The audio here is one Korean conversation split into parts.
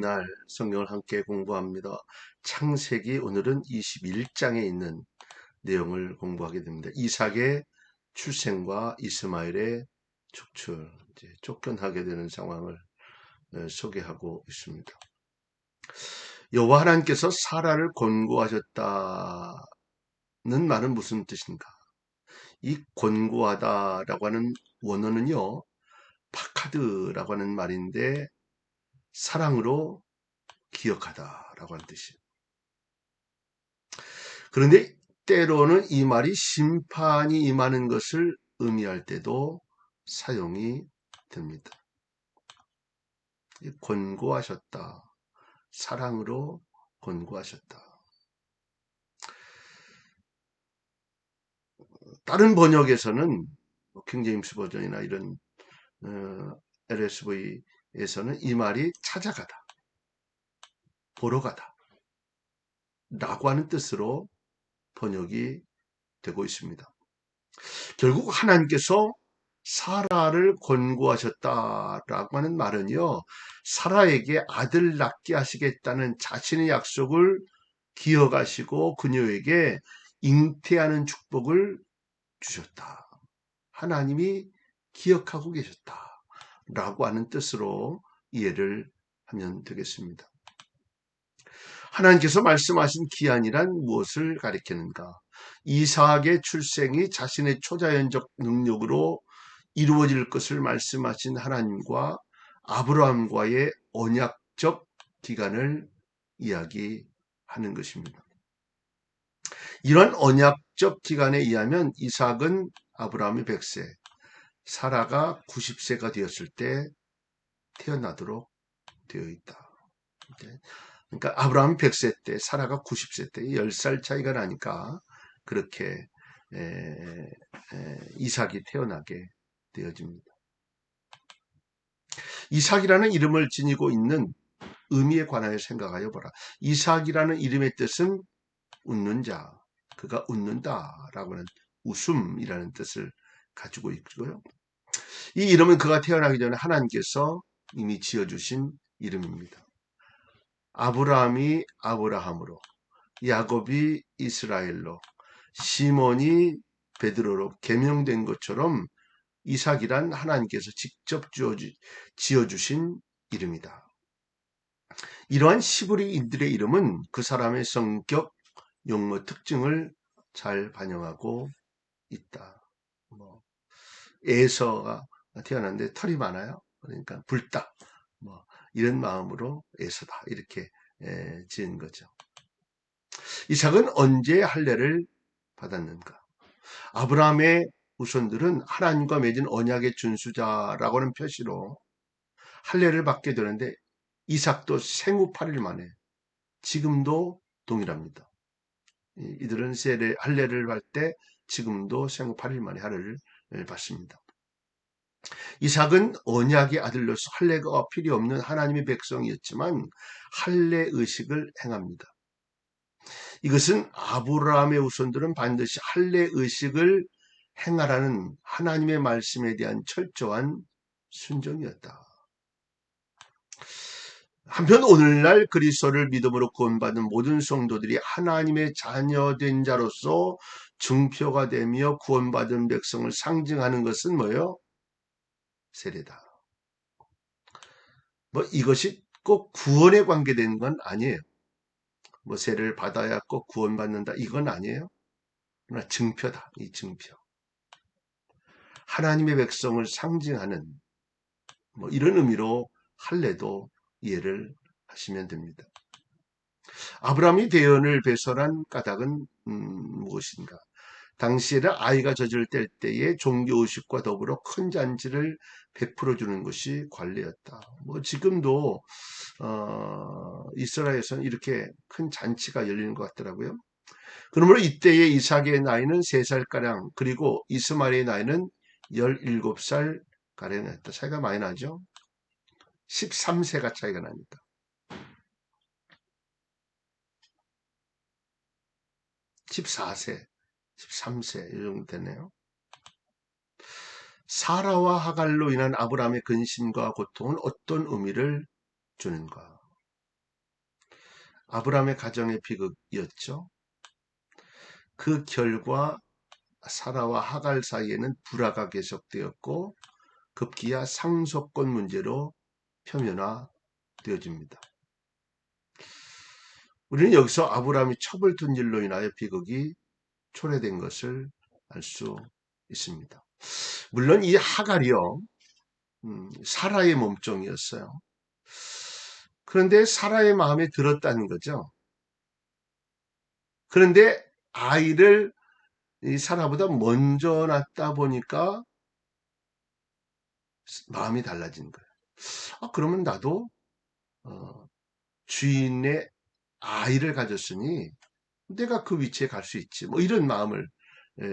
날 성경을 함께 공부합니다. 창세기 오늘은 21장에 있는 내용을 공부하게 됩니다. 이삭의 출생과 이스마엘의 축출, 쫓겨나게 되는 상황을 어, 소개하고 있습니다. 여호와 하나님께서 사라를 권고하셨다는 말은 무슨 뜻인가? 이 권고하다라고 하는 원어는요, 파카드라고 하는 말인데 사랑으로 기억하다라고 하는 뜻이에요. 그런데 때로는 이 말이 심판이 임하는 것을 의미할 때도 사용이 됩니다. 권고하셨다. 사랑으로 권고하셨다. 다른 번역에서는 킹제임스 뭐 버전이나 이런 어, LSV 에서는 이 말이 찾아가다, 보러 가다 라고 하는 뜻으로 번역이 되고 있습니다. 결국 하나님께서 사라를 권고하셨다라고 하는 말은요, 사라에게 아들 낳게 하시겠다는 자신의 약속을 기억하시고 그녀에게 잉태하는 축복을 주셨다. 하나님이 기억하고 계셨다. 라고 하는 뜻으로 이해를 하면 되겠습니다. 하나님께서 말씀하신 기한이란 무엇을 가리키는가? 이삭의 출생이 자신의 초자연적 능력으로 이루어질 것을 말씀하신 하나님과 아브라함과의 언약적 기간을 이야기하는 것입니다. 이런 언약적 기간에 의하면 이삭은 아브라함이 100세, 사라가 90세가 되었을 때 태어나도록 되어 있다. 그러니까 아브라함 100세 때, 사라가 90세 때 10살 차이가 나니까 그렇게 에, 에, 이삭이 태어나게 되어집니다. 이삭이라는 이름을 지니고 있는 의미에 관하여 생각하여 보라. 이삭이라는 이름의 뜻은 웃는 자, 그가 웃는다라고 하는 웃음이라는 뜻을 가지고 있고요. 이 이름은 그가 태어나기 전에 하나님께서 이미 지어주신 이름입니다. 아브라함이 아브라함으로, 야곱이 이스라엘로, 시몬이 베드로로 개명된 것처럼 이삭이란 하나님께서 직접 지어주신 이름이다. 이러한 시브리인들의 이름은 그 사람의 성격, 용모 특징을 잘 반영하고 있다. 뭐 에서가 태어났는데 털이 많아요. 그러니까 불다. 뭐 이런 마음으로 에서다 이렇게 에, 지은 거죠. 이삭은 언제 할례를 받았는가? 아브라함의 후손들은 하나님과 맺은 언약의 준수자라고 하는 표시로 할례를 받게 되는데 이삭도 생후 8일 만에 지금도 동일합니다. 이들은 세례 할례를 할 때 지금도 생후 8일 만에 할례를 받습니다. 이삭은 언약의 아들로서 할례가 필요 없는 하나님의 백성이었지만 할례 의식을 행합니다. 이것은 아브라함의 우선들은 반드시 할례 의식을 행하라는 하나님의 말씀에 대한 철저한 순종이었다. 한편 오늘날 그리스도를 믿음으로 구원받은 모든 성도들이 하나님의 자녀된 자로서 증표가 되며 구원받은 백성을 상징하는 것은 뭐예요? 세례다. 뭐 이것이 꼭 구원에 관계된 건 아니에요. 뭐 세례를 받아야 꼭 구원받는다 이건 아니에요. 그러나 증표다. 이 증표. 하나님의 백성을 상징하는 뭐 이런 의미로 할례도 이해를 하시면 됩니다. 아브라함이 대연을 배설한 까닭은 음, 무엇인가? 당시에는 아이가 뗄 때에 종교의식과 더불어 큰 잔치를 베풀어 주는 것이 관례였다. 뭐 지금도 어, 이스라엘에서는 이렇게 큰 잔치가 열리는 것 같더라고요. 그러므로 이때의 이삭의 나이는 3살가량 그리고 이스마엘의 나이는 17살 가량이었다. 차이가 많이 나죠. 13세가 차이가 납니다. 14세, 13세 이 정도 되네요. 사라와 하갈로 인한 아브라함의 근심과 고통은 어떤 의미를 주는가? 아브라함의 가정의 비극이었죠. 그 결과 사라와 하갈 사이에는 불화가 계속되었고 급기야 상속권 문제로 표면화되어집니다. 우리는 여기서 아브라함이 첩을 둔 일로 인하여 비극이 초래된 것을 알 수 있습니다. 물론 이 하갈이요, 음, 사라의 몸종이었어요. 그런데 사라의 마음에 들었다는 거죠. 그런데 아이를 이 사라보다 먼저 낳다 보니까 마음이 달라진 거예요. 아, 그러면 나도 어, 주인의 아이를 가졌으니 내가 그 위치에 갈 수 있지. 뭐 이런 마음을 에,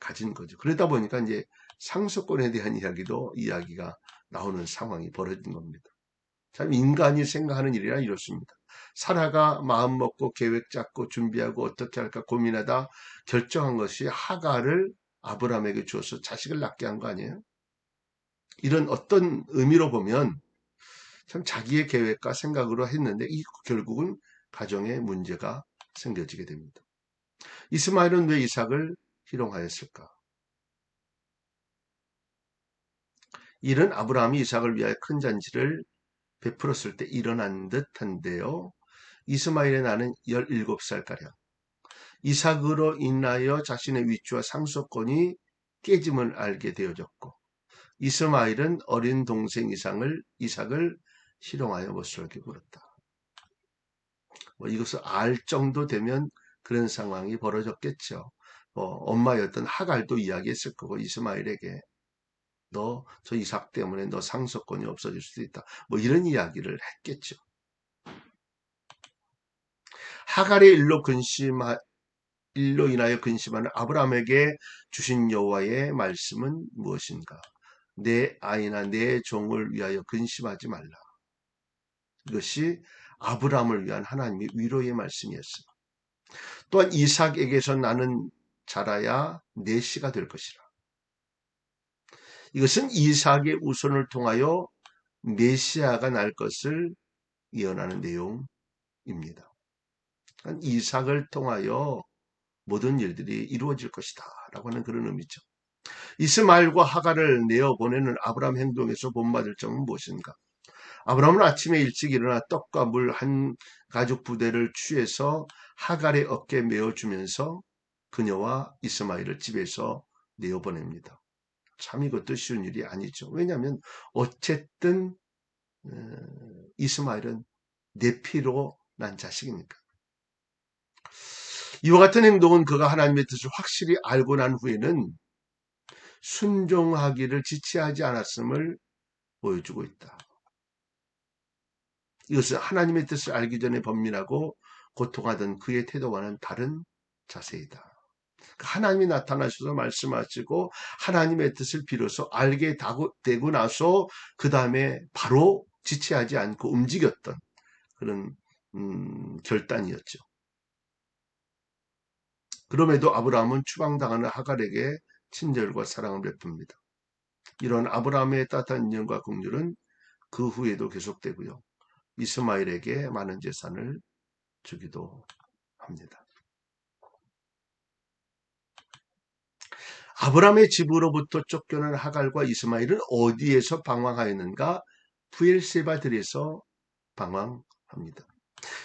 가진 거죠. 그러다 보니까 이제 상속권에 대한 이야기도 이야기가 나오는 상황이 벌어진 겁니다. 참 인간이 생각하는 일이라 이렇습니다. 사라가 마음 먹고 계획 잡고 준비하고 어떻게 할까 고민하다 결정한 것이 하가를 아브라함에게 주어서 자식을 낳게 한 거 아니에요? 이런 어떤 의미로 보면 참 자기의 계획과 생각으로 했는데 이 결국은 가정에 문제가 생겨지게 됩니다. 이스마엘은 왜 이삭을 희롱하였을까? 이는 아브라함이 이삭을 위하여 큰 잔치를 베풀었을 때 일어난 듯한데요. 이스마엘의 나는 17살가량. 이삭으로 인하여 자신의 위치와 상속권이 깨짐을 알게 되어졌고 이스마엘은 어린 동생 이상을 이삭을 희롱하여 못살게 굴었다. 뭐 이것을 알 정도 되면 그런 상황이 벌어졌겠죠. 뭐 엄마였던 하갈도 이야기했을 거고 이스마엘에게 너 저 이삭 때문에 너 상속권이 없어질 수도 있다. 뭐 이런 이야기를 했겠죠. 하갈의 일로 근심하 일로 인하여 근심하는 아브라함에게 주신 여호와의 말씀은 무엇인가? 내 아이나 내 종을 위하여 근심하지 말라. 이것이 아브라함을 위한 하나님의 위로의 말씀이었습니다. 또한 이삭에게서 나는 자라야 내 씨가 될 것이라. 이것은 이삭의 우선을 통하여 메시아가 날 것을 예언하는 내용입니다. 이삭을 통하여 모든 일들이 이루어질 것이다 라고 하는 그런 의미죠. 이스마엘과 하가를 내어 보내는 아브라함 행동에서 본받을 점은 무엇인가? 아브라함은 아침에 일찍 일어나 떡과 물 한 가죽 부대를 취해서 하갈의 어깨에 메어주면서 그녀와 이스마엘을 집에서 내어보냅니다. 참 이것도 쉬운 일이 아니죠. 왜냐하면 어쨌든 어, 이스마엘은 내 피로 난 자식이니까. 이와 같은 행동은 그가 하나님의 뜻을 확실히 알고 난 후에는 순종하기를 지체하지 않았음을 보여주고 있다. 이것은 하나님의 뜻을 알기 전에 범민하고 고통하던 그의 태도와는 다른 자세이다. 하나님이 나타나셔서 말씀하시고 하나님의 뜻을 비로소 알게 되고 나서 그 다음에 바로 지체하지 않고 움직였던 그런 음, 결단이었죠. 그럼에도 아브라함은 추방당하는 하갈에게 친절과 사랑을 베풉니다. 이런 아브라함의 따뜻한 인연과 긍휼은 그 후에도 계속되고요. 이스마엘에게 많은 재산을 주기도 합니다. 아브라함의 집으로부터 쫓겨난 하갈과 이스마엘은 어디에서 방황하였는가? 부엘세바들에서 방황합니다.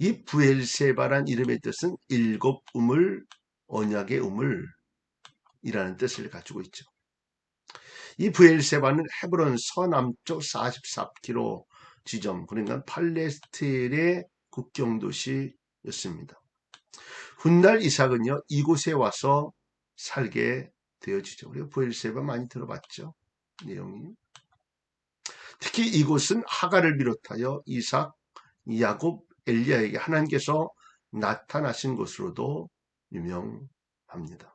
이 부엘세바란 이름의 뜻은 일곱 우물, 언약의 우물이라는 뜻을 가지고 있죠. 이 부엘세바는 헤브론 서남쪽 44km 지점, 그러니까 팔레스틴의 국경 도시였습니다. 훗날 이삭은요, 이곳에 와서 살게 되어지죠. 우리가 부엘세바 많이 들어봤죠. 내용이. 특히 이곳은 하가를 비롯하여 이삭, 야곱, 엘리야에게 하나님께서 나타나신 곳으로도 유명합니다.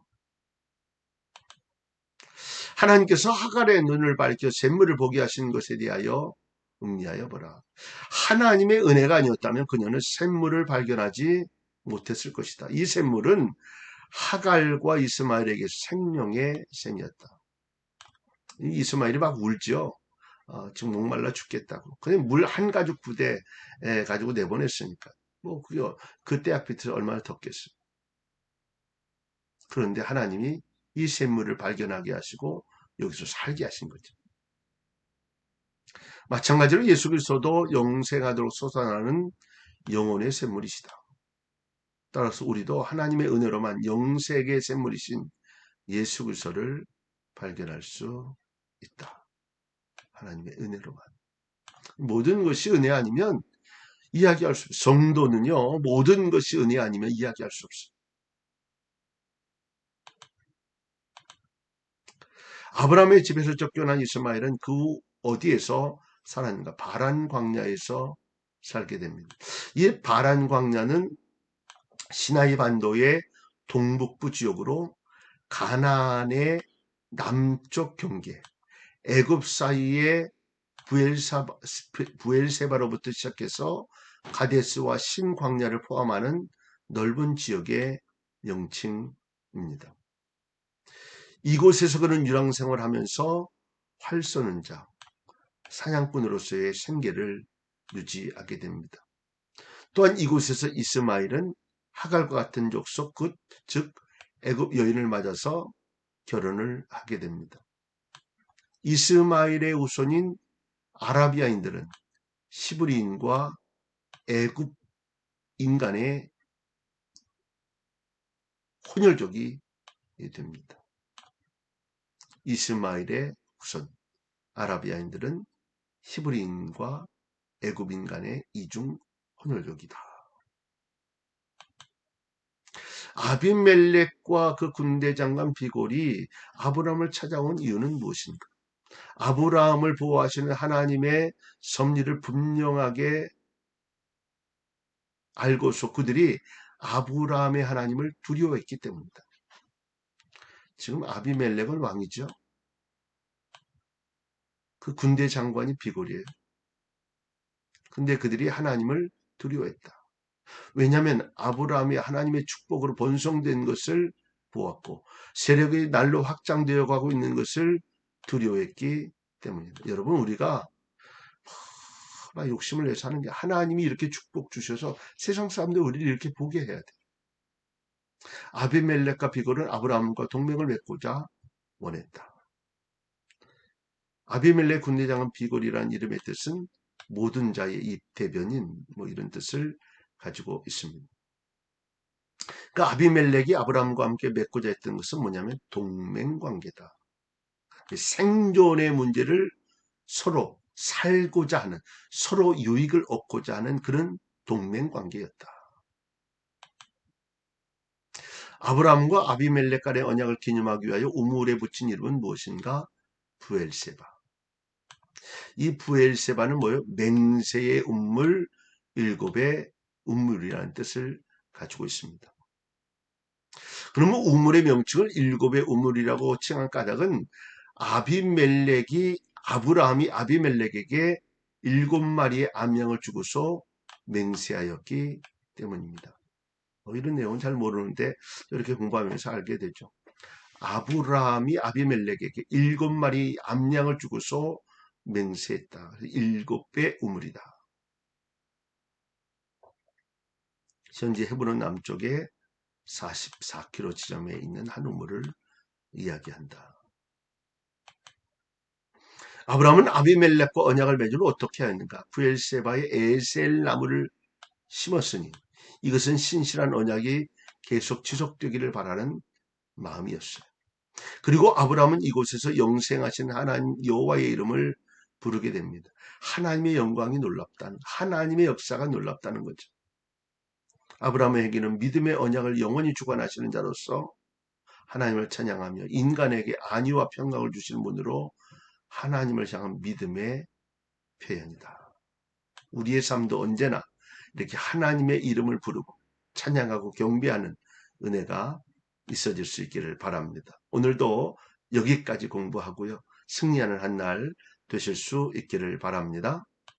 하나님께서 하갈의 눈을 밝혀 샘물을 보게 하신 것에 대하여 음미하여 보라. 하나님의 은혜가 아니었다면 그녀는 샘물을 발견하지 못했을 것이다. 이 샘물은 하갈과 이스마엘에게 생명의 샘이었다. 이스마엘이 막 울죠. 어, 지금 목말라 죽겠다고. 그냥 물한 가죽 부대 가지고 내보냈으니까. 뭐 그게 그 대학비트 얼마나 덥겠어요. 그런데 하나님이 이 샘물을 발견하게 하시고 여기서 살게 하신 거죠. 마찬가지로 예수 그리스도도 영생하도록 솟아나는 영혼의 샘물이시다. 따라서 우리도 하나님의 은혜로만 영색의 샘물이신 예수 그리스도를 발견할 수 있다. 하나님의 은혜로만. 모든 것이 은혜 아니면 이야기할 수 없어요. 성도는요, 모든 것이 은혜 아니면 이야기할 수 없어요. 아브라함의 집에서 쫓겨난 이스마엘은 그 어디에서 살았는가? 바란 광야에서 살게 됩니다. 이 바란 광야는 시나이 반도의 동북부 지역으로 가나안의 남쪽 경계, 애굽 사이의 부엘세바로부터 시작해서 가데스와 신광야를 포함하는 넓은 지역의 명칭입니다. 이곳에서 그는 유랑생활을 하면서 활 쏘는 자, 사냥꾼으로서의 생계를 유지하게 됩니다. 또한 이곳에서 이스마일은 하갈과 같은 족속, 즉 애굽 여인을 맞아서 결혼을 하게 됩니다. 이스마일의 우손인 아라비아인들은 시브리인과 애굽 인간의 혼혈족이 됩니다. 이스마일의 후손 아라비아인들은 히브리인과 애굽인 간의 이중 혼혈족이다. 아비멜렉과 그 군대 장관 비골이 아브라함을 찾아온 이유는 무엇인가? 아브라함을 보호하시는 하나님의 섭리를 분명하게 알고서 그들이 아브라함의 하나님을 두려워했기 때문이다. 지금 아비멜렉은 왕이죠. 그 군대 장관이 비골이에요. 근데 그들이 하나님을 두려워했다. 왜냐하면 아브라함이 하나님의 축복으로 번성된 것을 보았고 세력이 날로 확장되어 가고 있는 것을 두려워했기 때문입니다. 여러분 우리가 막 욕심을 내서 하는 게 하나님이 이렇게 축복 주셔서 세상 사람들 우리를 이렇게 보게 해야 돼. 아비멜렉과 비골은 아브라함과 동맹을 맺고자 원했다. 아비멜렉 군대장은 비골이라는 이름의 뜻은 모든 자의 입 대변인 뭐 이런 뜻을 가지고 있습니다. 그러니까 아비멜렉이 아브라함과 함께 맺고자 했던 것은 뭐냐면 동맹 관계다. 생존의 문제를 서로 살고자 하는 서로 유익을 얻고자 하는 그런 동맹 관계였다. 아브라함과 아비멜렉 간의 언약을 기념하기 위하여 우물에 붙인 이름은 무엇인가? 부엘세바. 이 부엘세바는 뭐예요? 맹세의 우물, 일곱의 우물이라는 뜻을 가지고 있습니다. 그러면 우물의 명칭을 일곱의 우물이라고 칭한 까닭은 아비멜렉이 아브라함이 아비멜렉에게 일곱 마리의 암양을 주고서 맹세하였기 때문입니다. 뭐 이런 내용은 잘 모르는데 이렇게 공부하면서 알게 되죠. 아브라함이 아비멜렉에게 일곱 마리 암양을 주고서 맹세했다. 일곱 배 우물이다. 현재 헤브론 남쪽에 44km 지점에 있는 한 우물을 이야기한다. 아브라함은 아비멜렉과 언약을 맺으러 어떻게 하였는가? 부엘세바의 에셀 나무를 심었으니 이것은 신실한 언약이 계속 지속되기를 바라는 마음이었어요. 그리고 아브라함은 이곳에서 영생하신 하나님 여호와의 이름을 부르게 됩니다. 하나님의 영광이 놀랍다는 하나님의 역사가 놀랍다는 거죠. 아브라함에게는 믿음의 언약을 영원히 주관하시는 자로서 하나님을 찬양하며 인간에게 안위와 평강을 주시는 분으로 하나님을 향한 믿음의 표현이다. 우리의 삶도 언제나 이렇게 하나님의 이름을 부르고 찬양하고 경배하는 은혜가 있어질 수 있기를 바랍니다. 오늘도 여기까지 공부하고요. 승리하는 한 날 되실 수 있기를 바랍니다.